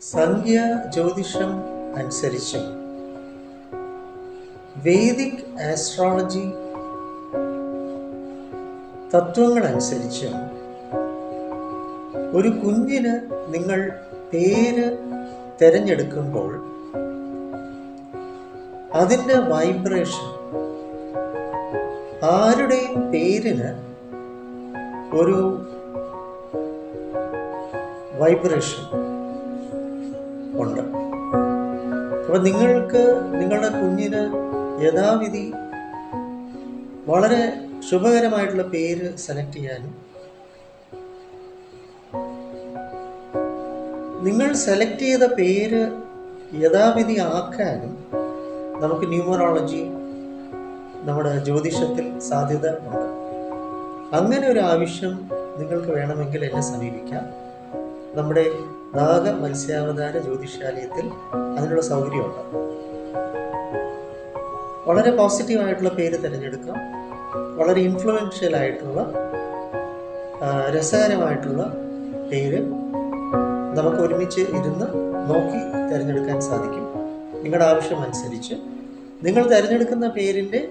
സംഖ്യ ജ്യോതിഷം അനുസരിച്ചും. വേദിക് ആസ്ട്രോളജി തത്വങ്ങൾ അനുസരിച്ചും. ഒരു കുഞ്ഞിന് നിങ്ങൾ പേര് തിരഞ്ഞെടുക്കുമ്പോൾ അതിന്റെ വൈബ്രേഷൻ ആരുടെയും പേരിന് ഒരു വൈബ്രേഷൻ. ഉണ്ട്. അപ്പോൾ നിങ്ങൾക്ക് നിങ്ങളുടെ കുഞ്ഞിന് യഥാവിധി വളരെ ശുഭകരമായിട്ടുള്ള പേര് സെലക്ട് ചെയ്യാനും നിങ്ങൾ സെലക്ട് ചെയ്ത പേര് യഥാവിധി ആക്കാനും നമുക്ക് ന്യൂമറോളജി നമ്മുടെ ജ്യോതിഷത്തിൽ സാധ്യത ഉണ്ട്. അങ്ങനെ ഒരു ആവശ്യം നിങ്ങൾക്ക് വേണമെങ്കിൽ എന്നെ സമീപിക്കാം. നമ്മുടെ നാഗ മത്സ്യാവതാര ജ്യോതിഷാലയത്തിൽ അതിനുള്ള സൗകര്യമുണ്ട്. വളരെ പോസിറ്റീവ് ആയിട്ടുള്ള പേര് തിരഞ്ഞെടുക്കാം. വളരെ ഇൻഫ്ലുവൻഷ്യൽ ആയിട്ടുള്ള രസകരമായിട്ടുള്ള പേര് നമുക്ക് ഒരുമിച്ച് ഇരുന്ന് നോക്കി തിരഞ്ഞെടുക്കാൻ സാധിക്കും. നിങ്ങളുടെ ആവശ്യമനുസരിച്ച് നിങ്ങൾ തിരഞ്ഞെടുക്കുന്ന പേരിന്റെ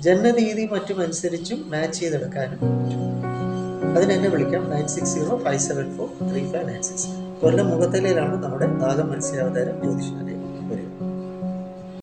ജനനതീയതി മറ്റും അനുസരിച്ചും മാച്ച് ചെയ്തെടുക്കാനും പറ്റും. അതിന് എന്നെ വിളിക്കാം. Nine six zero five seven four three five nine six Kollam മുഖത്തലയിലാണ് നമ്മുടെ നാഗ മത്സ്യാവതാരം ജ്യോതിഷാലയം.